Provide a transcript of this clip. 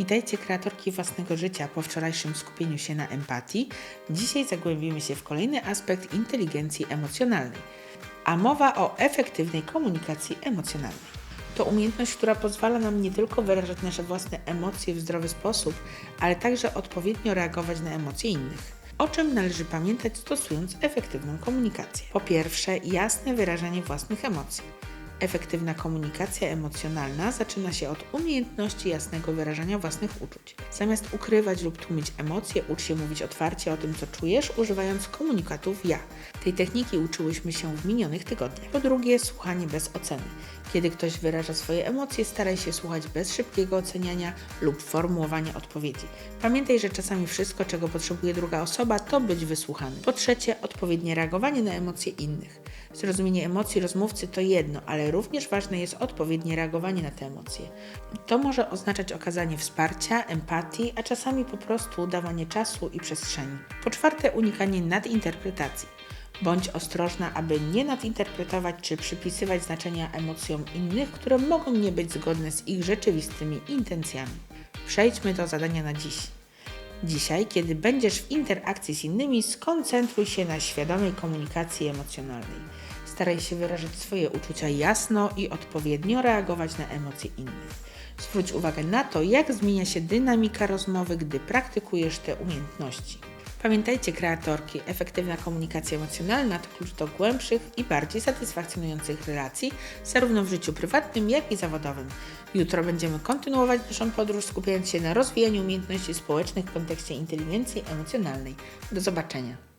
Witajcie kreatorki własnego życia po wczorajszym skupieniu się na empatii. Dzisiaj zagłębimy się w kolejny aspekt inteligencji emocjonalnej, a mowa o efektywnej komunikacji emocjonalnej. To umiejętność, która pozwala nam nie tylko wyrażać nasze własne emocje w zdrowy sposób, ale także odpowiednio reagować na emocje innych. O czym należy pamiętać stosując efektywną komunikację? Po pierwsze, jasne wyrażanie własnych emocji. Efektywna komunikacja emocjonalna zaczyna się od umiejętności jasnego wyrażania własnych uczuć. Zamiast ukrywać lub tłumić emocje, ucz się mówić otwarcie o tym, co czujesz, używając komunikatów ja. Tej techniki uczyłyśmy się w minionych tygodniach. Po drugie, słuchanie bez oceny. Kiedy ktoś wyraża swoje emocje, staraj się słuchać bez szybkiego oceniania lub formułowania odpowiedzi. Pamiętaj, że czasami wszystko, czego potrzebuje druga osoba, to być wysłuchany. Po trzecie, odpowiednie reagowanie na emocje innych. Zrozumienie emocji rozmówcy to jedno, ale również ważne jest odpowiednie reagowanie na te emocje. To może oznaczać okazanie wsparcia, empatii, a czasami po prostu dawanie czasu i przestrzeni. Po czwarte, unikanie nadinterpretacji. Bądź ostrożna, aby nie nadinterpretować czy przypisywać znaczenia emocjom innych, które mogą nie być zgodne z ich rzeczywistymi intencjami. Przejdźmy do zadania na dziś. Dzisiaj, kiedy będziesz w interakcji z innymi, skoncentruj się na świadomej komunikacji emocjonalnej. Staraj się wyrażać swoje uczucia jasno i odpowiednio reagować na emocje innych. Zwróć uwagę na to, jak zmienia się dynamika rozmowy, gdy praktykujesz te umiejętności. Pamiętajcie, kreatorki, efektywna komunikacja emocjonalna to klucz do głębszych i bardziej satysfakcjonujących relacji, zarówno w życiu prywatnym, jak i zawodowym. Jutro będziemy kontynuować naszą podróż, skupiając się na rozwijaniu umiejętności społecznych w kontekście inteligencji emocjonalnej. Do zobaczenia.